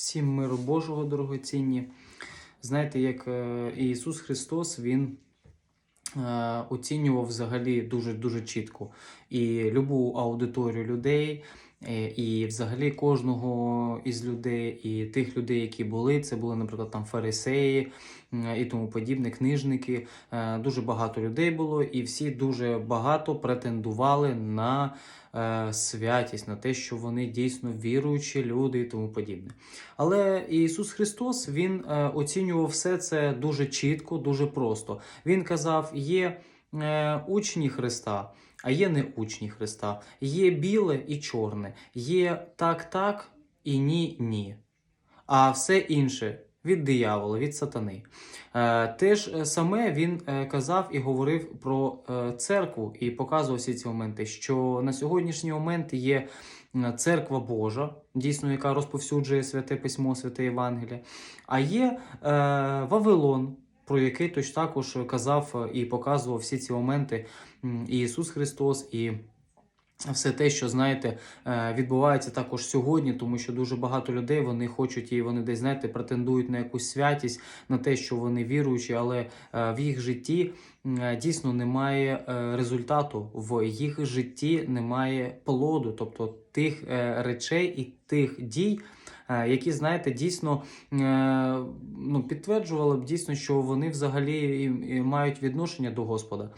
Всім миру Божого, дорогоцінні. Знаєте, як е, Ісус Христос, Він е, оцінював взагалі дуже-дуже чітко і любу аудиторію людей, і взагалі кожного із людей, і тих людей, які були, це були, наприклад, там фарисеї і тому подібне, книжники. Е, Дуже багато людей було, і всі дуже багато претендували на е, святість, на те, що вони дійсно віруючі люди і тому подібне. Але Ісус Христос Він е, оцінював все це дуже чітко, дуже просто. Він казав: є е, учні Христа, а є не учні Христа, є біле і чорне, є так, так і ні, ні. А все інше від диявола, від сатани. Е, Теж е, саме він е, казав і говорив про церкву і показував всі ці моменти, що на сьогоднішній момент є церква Божа, дійсно, яка розповсюджує святе письмо, святе Євангеліє, а є Вавилон. Про який точно також казав е, і показував всі ці моменти і Ісус Христос, і все те, що знаєте, е, відбувається також сьогодні, тому що дуже багато людей вони хочуть і вони десь знаєте претендують на якусь святість, на те, що вони віруючі, але е, в їх житті дійсно немає результату, в їх житті немає плоду, тобто тих речей і тих дій. Е, Які знаєте, дійсно е, ну, підтверджували б дійсно, що вони взагалі мають відношення до Господа.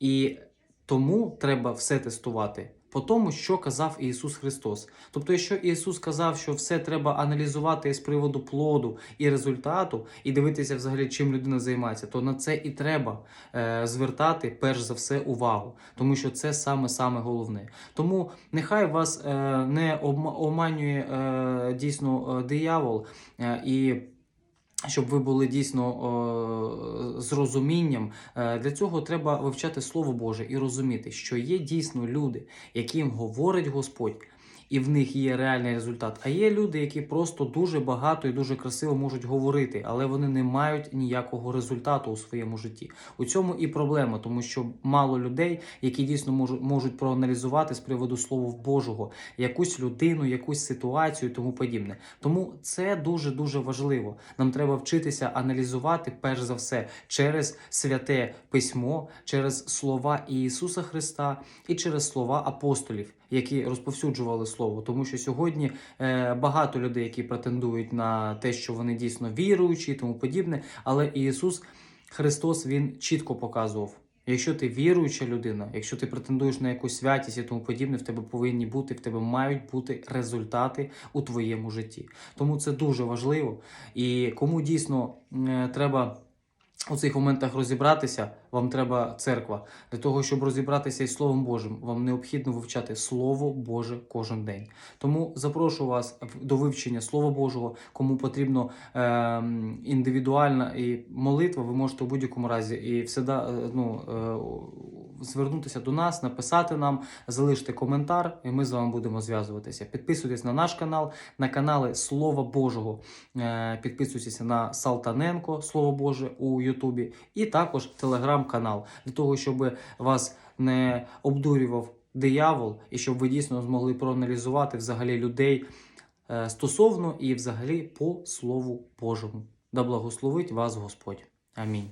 І тому треба все тестувати по тому, що казав Ісус Христос. Тобто, якщо Ісус казав, що все треба аналізувати з приводу плоду і результату, і дивитися взагалі, чим людина займається, то на це і треба е, звертати перш за все увагу, тому що це саме саме головне. Тому нехай вас е, не обма- оманює е, дійсно е, диявол е, і. Щоб ви були дійсно з розумінням, Е, для цього треба вивчати Слово Боже і розуміти, що є дійсно люди, яким говорить Господь, і в них є реальний результат. А є люди, які просто дуже багато і дуже красиво можуть говорити, але вони не мають ніякого результату у своєму житті. У цьому і проблема, тому що мало людей, які дійсно можуть, можуть проаналізувати з приводу Слова Божого якусь людину, якусь ситуацію і тому подібне. Тому це дуже дуже важливо. Нам треба вчитися аналізувати перш за все через святе письмо, через слова Ісуса Христа і через слова апостолів, які розповсюджували слово. Тому що сьогодні е, багато людей, які претендують на те, що вони дійсно віруючі і тому подібне, але Ісус Христос Він чітко показував. Якщо ти віруюча людина, якщо ти претендуєш на якусь святість і тому подібне, в тебе повинні бути, в тебе мають бути результати у твоєму житті. Тому це дуже важливо. І кому дійсно е, треба у цих моментах розібратися, вам треба церква. Для того, щоб розібратися із Словом Божим, вам необхідно вивчати Слово Боже кожен день. Тому запрошую вас до вивчення Слова Божого. Кому потрібно е, індивідуальна і молитва, ви можете у будь-якому разі і всегда, е, ну, е, звернутися до нас, написати нам, залишити коментар, і ми з вами будемо зв'язуватися. Підписуйтесь на наш канал, на канали Слова Божого. Е, Підписуйтесь на Салтаненко Слово Боже у Ютубі, і також телеграм-канал для того, щоб вас не обдурював диявол, і щоб ви дійсно змогли проаналізувати взагалі людей е, стосовно і взагалі по Слову Божому. Да благословить вас Господь. Амінь.